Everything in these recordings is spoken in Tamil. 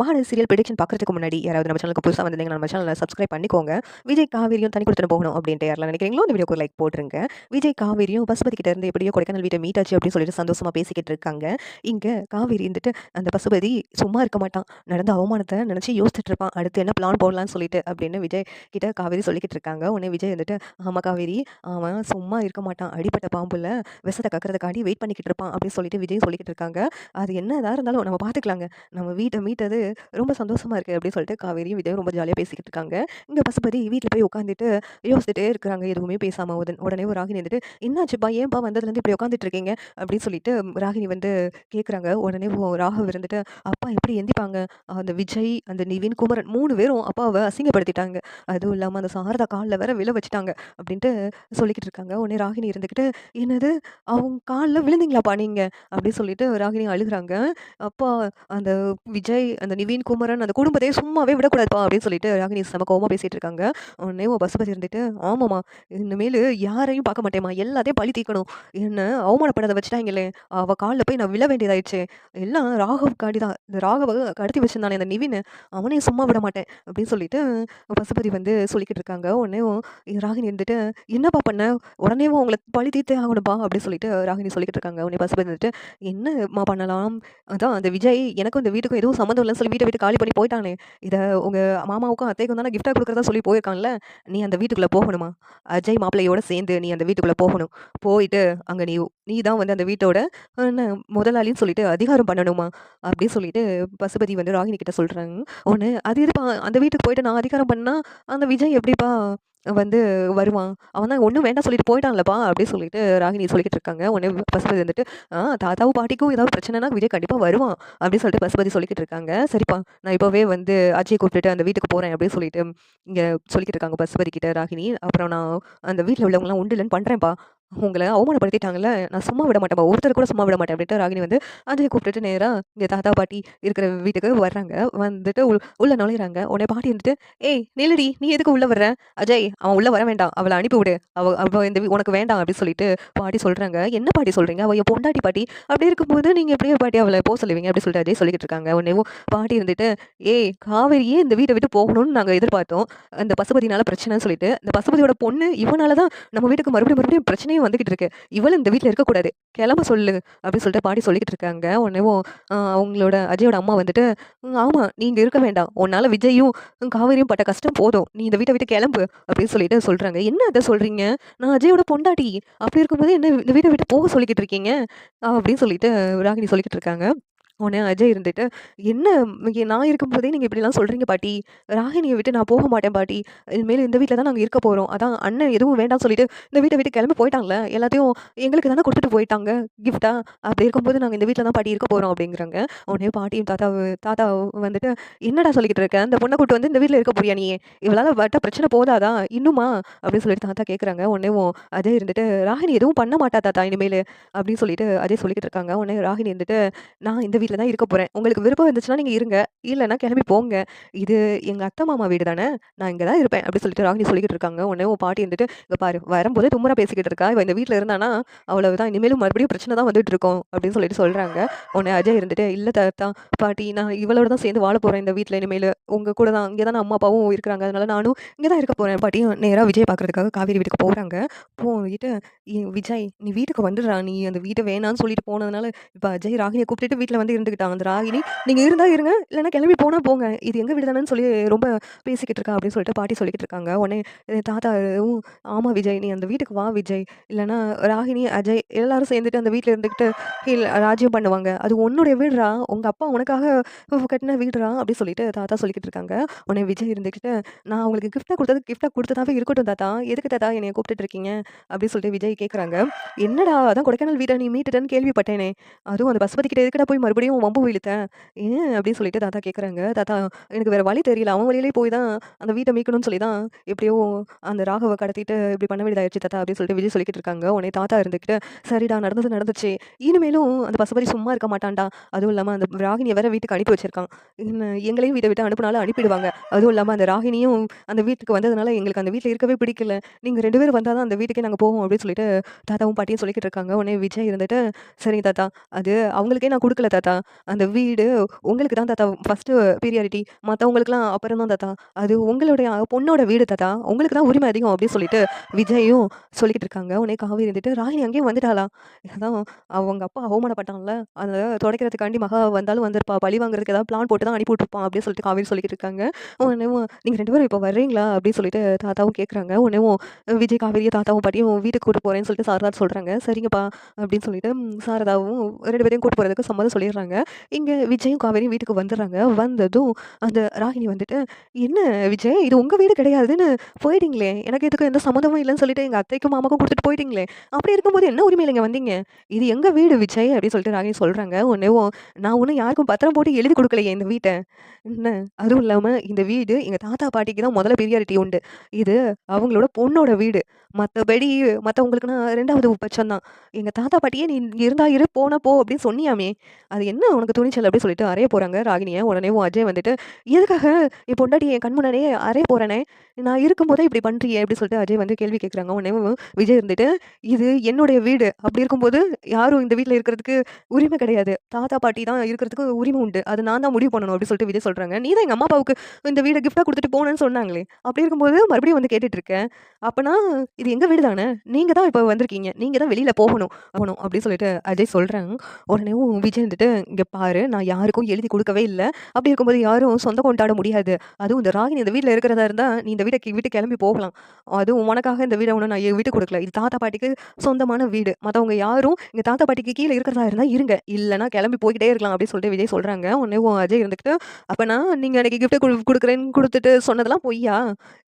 மகாநதி சீரியல் ப்ரிடிக்ஷன் பார்க்குறதுக்கு முன்னாடி யாராவது நம்ம சேனலுக்கு புதுசாக வந்திருந்தீங்க நம்ம சேனலில் சப்ஸ்கிரைப் பண்ணிக்கோங்க. விஜய் காவேரியும் தனி கொடுத்துட்டு போகணும் அப்படின்ட்டு யாரெல்லாம் நினைக்கிறீங்களோ இந்த வீடியோக்கு லைக் போட்டுருங்க. விஜய் காவேரியும் பசுபதி கிட்ட இருந்து எப்படியோ கொடைக்கானல் வீட்டை மீட் ஆச்சு அப்படின்னு சொல்லிட்டு சந்தோஷமாக பேசிக்கிட்டு இருக்காங்க. இங்கே காவேரி இருந்துட்டு அந்த பசுபதி சும்மா இருக்க மாட்டான். நடந்த அவமானத்தை நினச்சி யோசிச்சுட்டு இருப்பான். அடுத்து என்ன பிளான் போடலாம்னு சொல்லிட்டு அப்படின்னு விஜய் கிட்ட காவேரி சொல்லிக்கிட்டு இருக்காங்க. உடனே விஜய் வந்துட்டு ஆமாம் காவேரி அவன் சும்மா இருக்க மாட்டான். அடிப்பட்ட பாம்புல விஷத்தை கக்கறதுக்காண்டி வெயிட் பண்ணிக்கிட்டு இருப்பான். அப்படின்னு சொல்லிட்டு விஜய் சொல்லிக்கிட்டு இருக்காங்க. அது என்னதாக இருந்தாலும் நம்ம பார்த்துக்கலாங்க. நம்ம வீட்டை மீட்டது ரொம்ப சந்தோஷமா இருக்கு அப்படின்னு சொல்லிட்டு காவேரியும் விஜய் ரொம்ப ஜாலியாக பேசிக்கிட்டு இருக்காங்க. இங்கே பசுபதி வீட்டில் போய் உட்காந்துட்டு யோசிச்சுட்டே இருக்கிறாங்க. எதுவுமே பேசாம உடன் உடனே ஒரு ராகினி வந்துட்டு என்னாச்சுப்பா? ஏன்பா வந்ததுலேருந்து இப்படி உட்காந்துட்டு இருக்கீங்க? அப்படின்னு சொல்லிட்டு ராகினி வந்து கேட்குறாங்க உடனே ராகவ் இருந்துட்டு அப்பா எப்படி எந்திப்பாங்க? அந்த விஜய் அந்த நிவின் குமரன் மூணு பேரும் அப்பாவை அசிங்கப்படுத்திட்டாங்க. அதுவும் இல்லாமல் அந்த சாரதா காலில் வேற விழ வச்சுட்டாங்க அப்படின்ட்டு சொல்லிக்கிட்டு இருக்காங்க. உடனே ராகினி இருந்துக்கிட்டு என்னது? அவங்க காலில் விழுந்தீங்களாப்பா நீங்க? அப்படின்னு சொல்லிட்டு ராகினி அழுகுறாங்க. அப்பா அந்த விஜய் அந்த நிவீன் குமரன் அந்த குடும்பத்தையே சும்மாவே விடக்கூடாதுப்பா அப்படின்னு சொல்லிட்டு ராகினி செம கோவமா பேசிட்டு இருக்காங்க. உடனே பஸ் பசுபதி இருந்துட்டு ஆமாம்மா இனிமேல் யாரையும் பார்க்க மாட்டேம்மா எல்லாத்தையும் பழி தீக்கணும் என்ன அவமானப்படாத வச்சுட்டாங்களே அவ காலில் போய் நான் விழ வேண்டியதாயிடுச்சு. எல்லாம் ராகவ் காடி தான். இந்த ராகவ கடத்தி வச்சிருந்தானே அந்த நிவின் அவனையும் சும்மா விட மாட்டேன் அப்படின்னு சொல்லிட்டு பசுபதி வந்து சொல்லிக்கிட்டு இருக்காங்க. உடனே ராகினி இருந்துட்டு என்னப்பா பண்ண? உடனே உங்களை பழி தீர்த்தே ஆகணும்ப்பா அப்படின்னு சொல்லிட்டு ராகினி சொல்லிக்கிட்டு இருக்காங்க. உடனே பசுபதி வந்துட்டு என்னம்மா பண்ணலாம்? அதான் அந்த விஜய் எனக்கும் இந்த வீட்டுக்கும் எதுவும் சம்மந்தம் இல்லைன்னு சொல்லி வீட்டை விட்டு காலி பண்ணி போயிட்டானே. இதை உங்கள் மாமாவுக்கும் அத்தைக்கும் தானே கிஃப்டாக கொடுக்குறதா சொல்லி போயிருக்கான்ல? நீ அந்த வீட்டுக்குள்ளே போகணுமா? அஜய் மாப்பிள்ளையோட சேர்ந்து நீ அந்த வீட்டுக்குள்ளே போகணும். போயிட்டு அங்கே நீ நீ தான் வந்து அந்த வீட்டோட முதலாளின்னு சொல்லிட்டு அதிகாரம் பண்ணணுமா? அப்படின்னு சொல்லிட்டு பசுபதி வந்து ராகினி கிட்ட சொல்கிறாங்க ஒன்று அது இதுப்பா அந்த வீட்டுக்கு போயிட்டு நான் அதிகாரம் பண்ணால் அந்த விஜய் எப்படிப்பா வந்து வருவான். அவன் தான் ஒன்றும் வேண்டாம் சொல்லிட்டு போயிட்டான்லப்பா அப்படின்னு சொல்லிட்டு ராகினி சொல்லிக்கிட்டு இருக்காங்க. உடனே பசுபதி வந்துட்டு ஆ தாத்தாவும் பாட்டிக்கும் ஏதாவது பிரச்சனைனா விஜய் கண்டிப்பாக வருவான் அப்படின்னு சொல்லிட்டு பசுபதி சொல்லிக்கிட்டு இருக்காங்க. சரிப்பா நான் இப்போவே வந்து அஜய் கூப்பிட்டுட்டு அந்த வீட்டுக்கு போகிறேன் அப்படின்னு சொல்லிட்டு இங்கே சொல்லிக்கிட்டு இருக்காங்க பசுபதி கிட்ட ராகினி. அப்புறம் நான் அந்த வீட்டில் உள்ளவங்களாம் உண்டு இல்லைன்னு பண்ணுறேன்ப்பா உங்களை அவமானப்படுத்திட்டாங்கல்ல நான் சும்மா விட மாட்டேன் ஒருத்தர் கூட சும்மா விட மாட்டேன் அப்படின்ட்டு ராகினி வந்து அஜய் கூப்பிட்டுட்டு நேராக இங்கே தாத்தா பாட்டி இருக்கிற வீட்டுக்கு வர்றாங்க. வந்துட்டு உள் உள்ளே நுழையிறாங்க. உடனே பாட்டி வந்துட்டு ஏய் நிலடி நீ எதுக்கு உள்ளே வர்ற? அஜய் அவன் உள்ளே வர வேண்டாம். அவளை அனுப்பிவிடு அவ அவள் இந்த வீ- உனக்கு வேண்டாம் அப்படின்னு சொல்லிட்டு பாட்டி சொல்கிறாங்க என்ன பாட்டி சொல்கிறீங்க அவள் என் பொண்டாட்டி பாட்டி. அப்படி இருக்கும்போது நீங்கள் எப்படியே பாட்டி அவளை போக சொல்லுவீங்க? அப்படின்னு சொல்லிட்டு அஜய் சொல்லிக்கிட்டு இருக்காங்க. உடனே பாட்டி இருந்துட்டு ஏய் காவேரியே இந்த வீட்டை விட்டு போகணும்னு நாங்கள் எதிர்பார்த்தோம். அந்த பசுபதினால பிரச்சனைன்னு சொல்லிட்டு இந்த பசுபதியோட பொண்ணு இவனால தான் நம்ம வீட்டுக்கு மறுபடியும் மறுபடியும் பிரச்சனையும் வந்துகிட்டு இருக்கு. இவள் இந்த வீட்டில் இருக்கக்கூடாது. கிளம்ப சொல்லு அப்படின்னு சொல்லிட்டு பாட்டி சொல்லிக்கிட்டு இருக்காங்க. உடனேவும் அவங்களோட அஜயோட அம்மா வந்துட்டு ஆமாம் நீங்கள் இருக்க வேண்டாம். உன்னால் விஜயும் காவேரியும் பட்ட கஷ்டம் போதும். நீ இந்த வீட்டை விட்டு கிளம்பு அப்படின்னு சொல்லிட்டு சொல்கிறாங்க என்ன அதை சொல்கிறீங்க நான் அஜயோட பொண்டாட்டி. அப்படி இருக்கும்போது என்ன இந்த வீட்டை விட்டு போக சொல்லிக்கிட்டு இருக்கீங்க? அப்படின்னு சொல்லிட்டு ராகினி சொல்லிக்கிட்டு இருக்காங்க. உடனே அஜய் இருந்துட்டு என்ன இங்கே நான் இருக்கும்போதே நீங்கள் இப்படிலாம் சொல்கிறீங்க பாட்டி. ராகினியை விட்டு நான் போக மாட்டேன் பாட்டி. இனிமேல் இந்த வீட்டில் தான் நாங்கள் இருக்க போகிறோம் அதான் அண்ணன் எதுவும் வேண்டாம் சொல்லிட்டு இந்த வீட்டை விட்டு கிளம்பி போயிட்டாங்களே எல்லாத்தையும் எங்களுக்கு தானே கொடுத்துட்டு போயிட்டாங்க. கிஃப்டா அப்படி இருக்கும்போது நாங்கள் இந்த வீட்டில் தான் பாட்டி இருக்க போகிறோம் அப்படிங்கிறாங்க. உடனே பாட்டியும் தாத்தா தாத்தா வந்துட்டு என்னடா சொல்லிக்கிட்டு இருக்க? அந்த பொண்ணை கூட்டு வந்து இந்த வீட்டில் இருக்க போறியா நீ? இவளால் வட்ட பிரச்சனை போதாதா? இன்னுமா? அப்படின்னு சொல்லிட்டு தாத்தா கேட்குறாங்க உடனே அஜய் இருந்துட்டு ராகினி எதுவும் பண்ண மாட்டா தாத்தா இனிமேல். அப்படின்னு சொல்லிட்டு அஜய் சொல்லிக்கிட்டு இருக்காங்க. உடனே ராகினி இருந்துட்டு நான் இந்த வீட்டில் தான் இருக்க போகிறேன் உங்களுக்கு விருப்பம் இருந்துச்சுன்னா நீங்கள் இருங்க. இல்லைன்னா கிளம்பி போங்க. இது எங்கள் அத்தை மாமா வீடு தானே? நான் இங்கே தான் இருப்பேன் அப்படி சொல்லிட்டு ராகினி சொல்லிக்கிட்டு இருக்காங்க. உடனே உன் பாட்டி இருந்துட்டு இங்கே பாரு வரும்போது தும்முறா பேசிக்கிட்டு இருக்கா? இவன் இந்த வீட்டில் இருந்தானா? அவ்வளவுதான். இனிமேலும் மறுபடியும் பிரச்சனை தான் வந்துட்டு இருக்கோம். அப்படின்னு சொல்லிட்டு சொல்கிறாங்க உடனே அஜய் இருந்துட்டு இல்லை தாத்தா பாட்டி நான் இவளோட தான் சேர்ந்து வாழ போகிறேன் இந்த வீட்டில் இனிமேல். உங்கள் கூட தான் இங்கே தான் அம்மா அப்பாவும் இருக்கிறாங்க. அதனால நானும் இங்கே தான் இருக்க போகிறேன் பாட்டியும் நேராக விஜய் பார்க்கறதுக்காக காவேரி வீட்டுக்கு போகிறாங்க போயிட்டு விஜய் நீ வீட்டுக்கு வந்துடுறா. நீ அந்த வீட்டை வேணான்னு சொல்லிட்டு போனதுனால இப்போ அஜய் ராகினியை கூப்பிட்டுட்டு வீட்டில் வந்து இருந்துக்கிட்டாங்க அந்த ராகினி. நீங்கள் இருந்தால் இருங்க இல்லைன்னா கிளம்பி போனால் போங்க. இது எங்கள் வீடு தானேன்னு சொல்லி ரொம்ப பேசிக்கிட்டு இருக்கா அப்படின்னு சொல்லிட்டு பாட்டி சொல்லிக்கிட்டு இருக்காங்க. உடனே தாத்தாவும் ஆமாம் விஜய் நீ அந்த வீட்டுக்கு வா விஜய். இல்லைன்னா ராகினி அஜய் எல்லாரும் சேர்ந்துட்டு அந்த வீட்டில் இருந்துக்கிட்டு ராஜ்யம் பண்ணுவாங்க. அது உன்னுடைய வீடுறா உங்கள் அப்பா உனக்காக கட்டின வீடுறா அப்படி சொல்லிட்டு தாத்தா சொல்லிக்கிட்டு இருக்காங்க. உடனே விஜய் இருந்துக்கிட்டு நான் உங்களுக்கு கிஃப்டாக கொடுத்தது கிஃப்டாக கொடுத்ததாவே இருக்கட்டும் தாத்தா. எதுக்கு தாத்தா என்னை கூப்பிட்டு இருக்கீங்க? அப்படின்னு சொல்லிட்டு விஜய் கேட்குறாங்க என்னடா அதான் கொடைக்கானல் வீட்டை நீ மீட்டுட்டேன்னு கேள்விப்பட்டேனே. அதுவும் அந்த பசுபதி கிட்ட எதுக்கடா போய் மறுபடியும் வம்பு இழுத்தேன் ஏன்? அப்படின்னு சொல்லிட்டு தாத்தா கேட்குறாங்க தாத்தா எனக்கு வேறு வழி தெரியல. அவன் வழியிலே போய் தான் அந்த வீட்டை மீட்கணும்னு சொல்லி தான் எப்படியோ அந்த ராகவை கடத்திட்டு இப்படி பண்ண வேண்டியதாயிடுச்சு தாத்தா அப்படின்னு சொல்லிட்டு விஜய் சொல்லிக்கிட்டு இருக்காங்க. உடனே தாத்தா இருந்துக்கிட்டு சரிடா நடந்தது நடந்துச்சு. இனிமேலும் அந்த பசுபதி சும்மா இருக்க மாட்டான்டா. அதுவும் இல்லாமல் அந்த ராகினியை வேற வீட்டுக்கு அனுப்பி வச்சிருக்கான். எங்களையும் வீட்டை விட்டு அனுப்புனாலும் அனுப்பிடுவாங்க. அதுவும் இல்லாமல் அந்த ராகினியும் அந்த வீட்டுக்கு வந்ததுனால எங்களுக்கு அந்த வீட்டில் இருக்கவே பிடிக்கல. நீங்கள் ரெண்டு பேரும் வந்தால் தான் அந்த வீட்டுக்கே நாங்கள் போவோம் அப்படின்னு சொல்லிட்டு தாத்தாவும் பாட்டியும் சொல்லிக்கிட்டு இருக்காங்க. உடனே விஜய் இருந்துட்டு சரிங்க தாத்தா. அது அவங்களுக்கே நான் கொடுக்கல தாத்தா. அந்த வீடு உங்களுக்கு தான் தாத்தா ஃபர்ஸ்ட்டு பீரியாரிட்டி. மற்றவங்களுக்குலாம் அப்புறம் தான் தாத்தா. அது உங்களுடைய பொண்ணோட வீடு தாத்தா. உங்களுக்கு தான் உரிமை அதிகம் அப்படின்னு சொல்லிட்டு விஜயும் சொல்லிக்கிட்டு இருக்காங்க. உடனே காவேரி வந்துட்டு, ராகினி அங்கேயும் வந்துட்டாளா? அதான் அவங்க அப்பா அவமானப்பட்டான்ல. அதை துடைக்கிறதுக்காண்டி மகா வந்தாலும் வந்திருப்பா. பழி வாங்குறதுக்கு ஏதாவது பிளான் போட்டு தான் அனுப்பி விட்டுருப்பான் அப்படின்னு சொல்லிட்டு காவேரி சொல்லிக்கிட்டு இருக்காங்க. உடனேவும் நீங்க 2 பேரும் இப்போ வர்றீங்களா? அப்படின்னு சொல்லிட்டு தாத்தாவும் கேட்குறாங்க. உடனேவும் விஜய், காவேரியும் தாத்தாவும் பாட்டியும் வீட்டுக்கு கூட்டு போகிறேன்னு சொல்லிட்டு சாரதா சொல்கிறாங்க சரிங்கப்பா அப்படின்னு சொல்லிட்டு சாரதாவும் ரெண்டு பேரையும் கூட்டு போகிறதுக்கு சம்மதம் சொல்லிடுறாங்க. இங்க விஜயும் காவேரியும் வீட்டுக்கு வந்துடுறாங்க. வந்ததும் அந்த ராகினி வந்துட்டு, "என்ன விஜய் இது உங்க வீடு கிடையாதுன்னு போயிட்டீங்களே! எனக்கு இதுக்கு எந்த சம்மந்தமும் இல்லைன்னு சொல்லிட்டு எங்க அத்தைக்கும், மாமாக்கும் கொடுத்துட்டு போயிட்டீங்களே! அப்படி இருக்கும்போது என்ன உரிமையில் இங்கே வந்தீங்க? இது எங்க வீடு விஜய்" அப்படின்னு சொல்லிட்டு ராகினி சொல்றாங்க. உடனேவும் நான் ஒன்றும் யாருக்கும் பத்திரம் போட்டு எழுதி கொடுக்கலையே இந்த வீட்டை என்ன அதுவும் இல்லாம இந்த வீடு எங்க தாத்தா, பாட்டிக்கு தான் முதல்ல பிரியாரிட்டி உண்டு. இது அவங்களோட பொண்ணோட வீடு. மத்தபடி மத்தவங்களுக்குன்னா 2வது பட்சம் தான். எங்க தாத்தா, பாட்டியே "நீ இருந்தா இரு, போனா போ" அப்படின்னு சொன்னியாமே! அது என்ன என்ன உனக்கு துணிச்சல் அப்படின்னு சொல்லிட்டு அறைய போகிறாங்க ராகினியை உடனேவும் அஜய் வந்துட்டு, "எதுக்காக என் பொண்டாட்டி என் கண் முன்னாடியே அறைய போகிறேனே நான் இருக்கும்போதே இப்படி பண்ணுறியே அப்படி சொல்லிட்டு அஜய் வந்து கேள்வி கேட்குறாங்க. உடனேவும் விஜய் இருந்துட்டு, "இது என்னுடைய வீடு. அப்படி இருக்கும்போது யாரும் இந்த வீட்டில் இருக்கிறதுக்கு உரிமை கிடையாது. தாத்தா, பாட்டி தான் இருக்கிறதுக்கு உரிமை உண்டு. அது நான் தான் முடிவு பண்ணணும்" அப்படின்னு சொல்லிட்டு விஜய் சொல்கிறாங்க "நீ தான் எங்கள் அம்மா, அப்பாவுக்கு இந்த வீடை கிஃப்டாக கொடுத்துட்டு போனேன்னு சொன்னாங்களே! அப்படி இருக்கும்போது மறுபடியும் வந்து கேட்டுட்டு இருக்கேன் அப்பன்னா இது எங்கள் வீடு தானே! நீங்கள் தான் இப்போ வந்திருக்கீங்க. நீங்கள் தான் வெளியில் போகணும் போகணும்" அப்படின்னு சொல்லிட்டு அஜய் சொல்கிறாங்க உடனேவும் விஜய் வந்துட்டு, இங்கே பாரு நான் யாருக்கும் எழுதி கொடுக்கவே இல்லை அப்படி இருக்கும்போது யாரும் சொந்தம் கொண்டாட முடியாது. அதுவும் இந்த ராகினி இந்த வீட்டில் இருக்கிறதா இருந்தால் நீ இந்த வீட்டை விட்டு கிளம்பி போகலாம். அதுவும் உனக்காக இந்த வீடை ஒன்று நான் வீட்டு கொடுக்கல இது தாத்தா, பாட்டிக்கு சொந்தமான வீடு. மற்றவங்க யாரும் இங்கே தாத்தா, பாட்டிக்கு கீழே இருக்கிறதா இருந்தால் இருங்க. இல்லைனா கிளம்பி போய்கிட்டே இருக்கலாம்" அப்படின்னு சொல்லிட்டு விஜய் சொல்கிறாங்க உடனேவும் அஜய் இருந்துகிட்டு, "அப்பன்னா நீங்கள் அன்றைக்கி கிஃப்ட் கொடுக்குறேன்னு கொடுத்துட்டு சொன்னதெல்லாம் பொய்யா?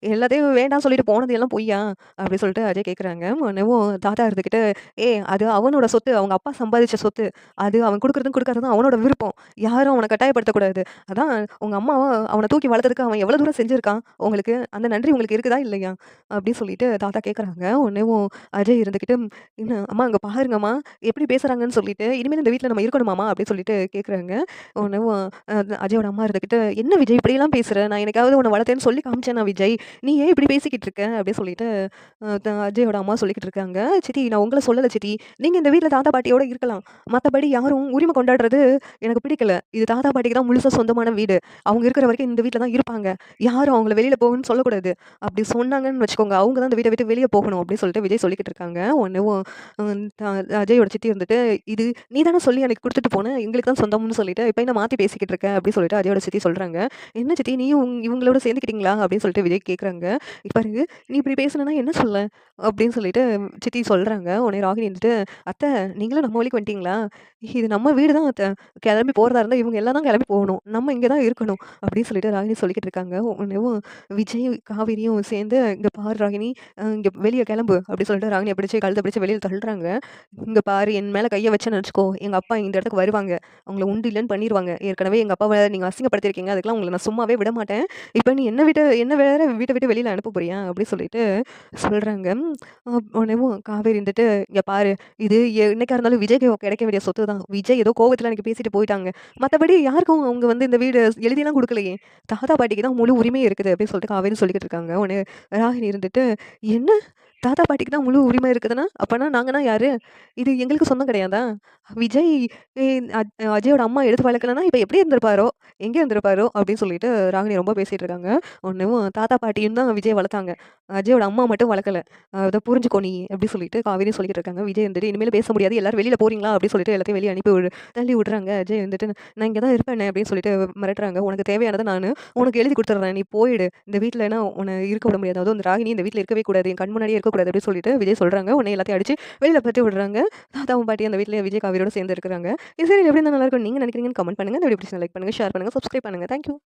எல்லாத்தையும் வேண்டாம் சொல்லிட்டு போனது எல்லாம் பொய்யா?" அப்படின்னு சொல்லிட்டு அஜய் கேட்குறாங்க. உடனேவும் தாத்தா இருந்துக்கிட்டு ஏ அது அவனோட சொத்து. அவங்க அப்பா சம்பாதிச்ச சொத்து. அது அவன் கொடுக்குறதும் கொடுக்காத குடுக்காததும் அவனோட விருப்பம். யாரும் அவனை கட்டாயப்படுத்தக்கூடாது. அதான் உங்கள் அம்மாவை அவனை தூக்கி வளர்த்ததுக்கு அவன் எவ்வளோ தூரம் செஞ்சிருக்கான் உங்களுக்கு? அந்த நன்றி உங்களுக்கு இருக்குதா இல்லையா?" அப்படின்னு சொல்லிட்டு தாத்தா கேட்குறாங்க. உடனேவும் அஜய் இருந்துக்கிட்டு "என்ன அம்மா அங்கே பாருங்கம்மா, எப்படி பேசுகிறாங்கன்னு சொல்லிட்டு. இனிமேல் இந்த வீட்டில் நம்ம இருக்கணுமாம்மா?" அப்படின்னு சொல்லிட்டு கேட்குறாங்க. உடனேவும் அஜயோட அம்மா இருந்துக்கிட்டு "என்ன விஜய் இப்படியெல்லாம் பேசுகிற நான் என்னைக்காவது உன்னை வளர்த்தேன்னு சொல்லி காமிச்சேன் நான் விஜய்? நீ ஏன் இப்படி பேசிக்கிட்டு இருக்க?" அப்படின்னு சொல்லிட்டு அஜயோட அம்மா சொல்லிக்கிட்டு இருக்காங்க. "சித்தி நான் உங்களை சொல்லலை சித்தி. நீங்கள் இந்த வீட்டில் தாத்தா, பாட்டியோட இருக்கலாம். மற்றபடி யாரும் உரிமை கொண்டாடுற கொண்டாடுறது எனக்கு பிடிக்கல. இது தாத்தா, பாட்டிக்கு தான் முழுசாக சொந்தமான வீடு. அவங்க இருக்கிற வரைக்கும் இந்த வீட்டில் தான் இருப்பாங்க. யாரும் அவங்கள வெளியில் போகணும்னு சொல்லக்கூடாது. அப்படி சொன்னாங்கன்னு வச்சுக்கோங்க, அவங்க தான் இந்த வீட்டை விட்டு வெளியே போகணும்" அப்படின்னு சொல்லிட்டு விஜய் சொல்லிக்கிட்டு இருக்காங்க. ஒன்றும் அஜயோட சித்தி இருந்துட்டு, "இது நீ தானே சொல்லி எனக்கு கொடுத்துட்டு போனேன் எங்களுக்கு தான் சொந்தம்னு சொல்லிட்டு, இப்போ என்ன மாற்றி பேசிக்கிட்டு இருக்க?" அப்படின்னு சொல்லிட்டு அஜயோட சித்தி சொல்கிறாங்க "என்ன சித்தி நீ உங் இவங்களோட சேர்ந்துக்கிட்டீங்களா?" அப்படின்னு சொல்லிட்டு விஜய் கேட்குறாங்க. பாருங்க நீ இப்படி பேசுனேன்னா என்ன சொல்ல?" அப்படின்னு சொல்லிட்டு சித்தி சொல்கிறாங்க உடனே ராகினி இருந்துட்டு "அத்தை நீங்களும் நம்ம வழிக்கு வந்துட்டீங்களா? இது நம்ம வீடு தான் அத்தை. கிளம்பி போகிறதா இருந்தால் இவங்க எல்லாம் தான் கிளம்பி போகணும். நம்ம இங்கே தான் இருக்கணும்" அப்படின்னு சொல்லிட்டு ராகினி சொல்லிக்கிட்டு இருக்காங்க. உடனேவும் விஜயும், காவேரியும் சேர்ந்து, இங்கே பாரு ராகினி, இங்கே வெளியே கிளம்பு" அப்படின்னு சொல்லிட்டு ராகினி பிடிச்சி கழுத்த பிடிச்சி வெளியில் தள்ளுறாங்க. இங்கே பாரு என் மேலே கையை வச்சு நினச்சிக்கோ எங்கள் அப்பா இந்த இடத்துக்கு வருவாங்க. அவங்கள உண்டு இல்லைன்னு பண்ணிடுவாங்க ஏற்கனவே எங்க அப்பாவ நீங்கள் அசிங்கப்படுத்திருக்கீங்க அதுக்கெல்லாம் உங்களை நான் சும்மாவே விட மாட்டேன். இப்போ நீ என்ன விட்டு என்ன வேறு வீட்டை விட்டு வெளியில் அனுப்ப போறியா?" அப்படின்னு சொல்லிட்டு சொல்கிறாங்க அ உடனேவும் காவேரி இருந்துட்டு, இங்கே பாரு இது என்னைக்காக இருந்தாலும் விஜய்க்கு கிடைக்க வேண்டிய சொத்து தான். விஜய் ஏதோ கோவத்தில் எனக்கு பேசிட்டு போயிட்டாங்க. மத்தபடி யாருக்கும் அவங்க வந்து இந்த வீடு எழுதியெல்லாம் கொடுக்கலையே தாத்தா, பாட்டிக்கு தான் முழு உரிமை இருக்குது" அப்படின்னு சொல்லிட்டு காவேரி சொல்லிக்கிட்டு இருக்காங்க. உடனே ராகினி இருந்துட்டு, "என்ன? தாத்தா, பாட்டிக்கு தான் முழு உரிமை இருக்குதுன்னா, அப்போனா நாங்கன்னா யார் இது எங்களுக்கு சொந்தம் கிடையாதா? விஜய் அஜயோட அம்மா எடுத்து வளர்க்கலன்னா, இப்போ எப்படி இருந்திருப்பாரோ? எங்கே இருந்திருப்பாரோ?" அப்படின்னு சொல்லிட்டு ராகினி ரொம்ப பேசிகிட்டு இருக்காங்க. ஒன்றும் தாத்தா, பாட்டியும் தான் விஜய் வளர்த்தாங்க. அஜயோட அம்மா மட்டும் வளர்க்கல. அதை புரிஞ்சுக்கோ நீ அப்படின்னு சொல்லிட்டு காவேரி சொல்லிட்டு இருக்காங்க. விஜய் வந்துட்டு, "இனிமேல் பேச முடியாது. எல்லாரும் வெளியில் போறீங்களா?" அப்படின்னு சொல்லிட்டு எல்லாத்தையும் வெளியே அனுப்பி விடு தள்ளி விடுறாங்க. அஜய் வந்துட்டு, "நான் இங்கே தான் இருப்பேனே" அப்படின்னு சொல்லிட்டு மிரட்டுறாங்க. "உனக்கு தேவையானதை நான் உனக்கு எழுதி கொடுத்துட்றேன் நீ போயிடு. இந்த வீட்லனா உன்ன இருக்க விட முடியாது. அதாவது இந்த ராகினி இந்த வீட்டில் இருக்கவே கூடாது. என் கண் முன்னாடியே இருக்கக்கூடாது" அப்படின்னு சொல்லிட்டு விஜய் சொல்கிறாங்க உன்னை எல்லாத்தையும் அடிச்சு வெளியில் பற்றி விடுறாங்க. தாத்தாவும் பாட்டி அந்த வீட்டில் விஜய், காவியோட சேர்ந்து இருக்கிறாங்க. இது சரி எப்படி நல்லா இருக்கும் நீங்க நினைக்கிறீங்கன்னு கமெண்ட் பண்ணுங்க. இந்த வீடியோ பிடிச்சி லைக் பண்ணுங்கள் ஷேர் பண்ணுங்கள் சப்ஸ்கிரைப் பண்ணுங்க. Thank you.